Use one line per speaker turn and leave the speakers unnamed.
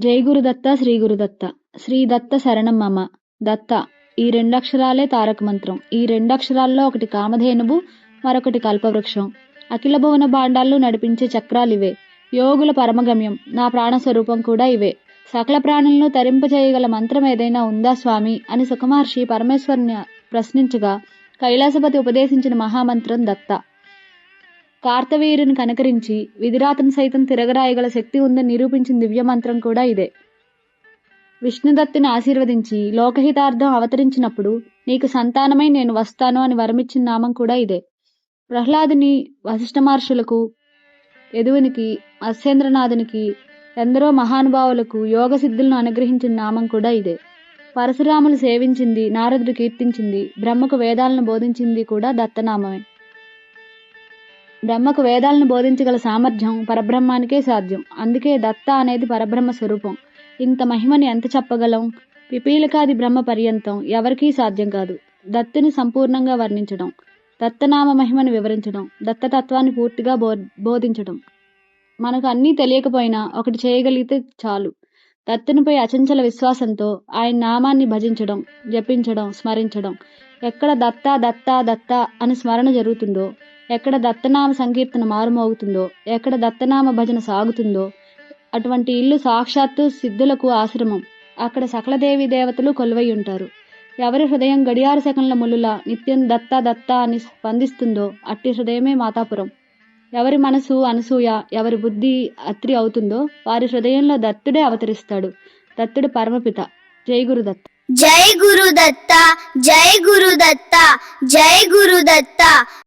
జై గురుదత్త శ్రీ గురుదత్త శ్రీ దత్త శరణం మమ. దత్త. ఈ రెండక్షరాలే తారక మంత్రం ఈ రెండక్షరాల్లో ఒకటి కామధేనువు మరొకటి కల్పవృక్షం. అఖిల భువన భాండాలు నడిపించే చక్రాలివే యోగుల పరమగమ్యం. నా ప్రాణస్వరూపం కూడా ఇవే. సకల ప్రాణులను తరింపచేయగల మంత్రం ఏదైనా ఉందా స్వామి? అని సుఖమహర్షి పరమేశ్వరుని ప్రశ్నించగా కైలాసపతి ఉపదేశించిన మహామంత్రం దత్త. కార్తవీరుని కనకరించి విధిరాతను సైతం తిరగరాయగల శక్తి ఉందని నిరూపించిన దివ్యమంత్రం కూడా ఇదే. విష్ణుదత్తుని ఆశీర్వదించి లోకహితార్థం అవతరించినప్పుడు నీకు సంతానమై నేను వస్తాను అని వరమిచ్చిన నామం కూడా ఇదే. ప్రహ్లాదుని వశిష్ఠ మహర్షులకు యదువునికి మత్స్యేంద్రనాథునికి ఎందరో మహానుభావులకు యోగ సిద్ధులను అనుగ్రహించిన నామం కూడా ఇదే. పరశురాములు సేవించింది నారదుడు కీర్తించింది బ్రహ్మకు వేదాలను బోధించింది కూడా దత్తనామమే. బ్రహ్మకు వేదాలను బోధించగల సామర్థ్యం పరబ్రహ్మానికే సాధ్యం. అందుకే దత్త అనేది పరబ్రహ్మ స్వరూపం. ఇంత మహిమని ఎంత చెప్పగలం? పిపీలకాది బ్రహ్మ పర్యంతం ఎవరికీ సాధ్యం కాదు. దత్తుని సంపూర్ణంగా వర్ణించడం దత్తనామ మహిమను వివరించడం దత్తతత్వాన్ని పూర్తిగా బో బోధించడం. మనకు అన్నీ తెలియకపోయినా ఒకటి చేయగలిగితే చాలు. దత్తునిపై అచంచల విశ్వాసంతో ఆయన నామాన్ని భజించడం జపించడం స్మరించడం. ఎక్కడ దత్త దత్త దత్త అని స్మరణ జరుగుతుందో ఎక్కడ దత్తనామ సంకీర్తన మారుమోగుతుందో ఎక్కడ దత్తనామ భజన సాగుతుందో అటువంటి ఇల్లు సాక్షాత్తు సిద్ధులకు ఆశ్రమం. అక్కడ సకల దేవి దేవతలు కొలువై ఉంటారు ఎవరి హృదయం గడియార సెకండ్ల ముళ్ళులా నిత్యం దత్త దత్త అని స్పందిస్తుందో అట్టి హృదయమే మాతాపురం. ఎవరి మనసు అనసూయ ఎవరి బుద్ధి అత్రి అవుతుందో వారి హృదయంలో దత్తుడే అవతరిస్తాడు. దత్తుడు పరమపిత. జై గురుదత్త
జై గురుదత్త జై గురుదత్త జై గురుదత్త